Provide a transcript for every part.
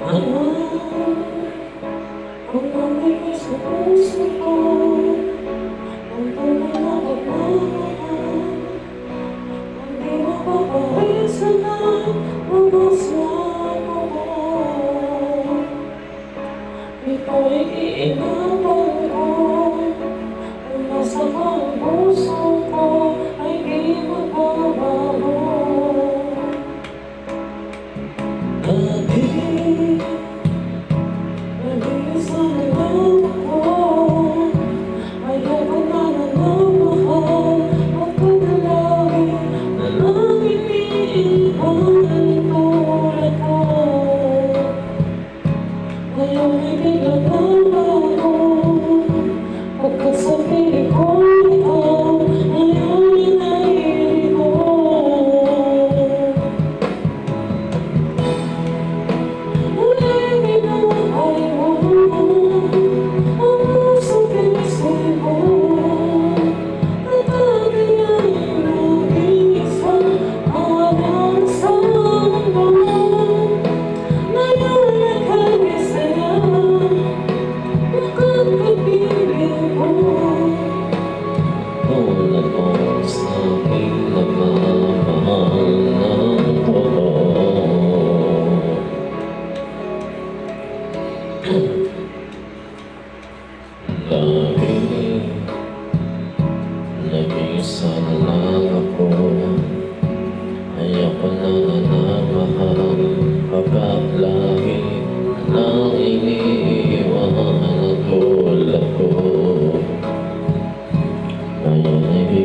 Oo. Kung pangit sa puso ko, ang pangalakot na hindi mapapawisan na ang basla mo. Ito'y iinan.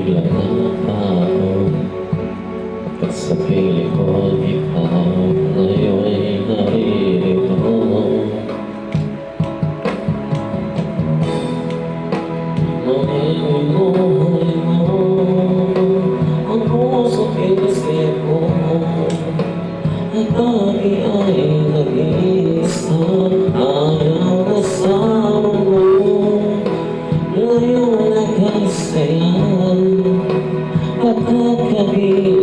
いうような pouco alguém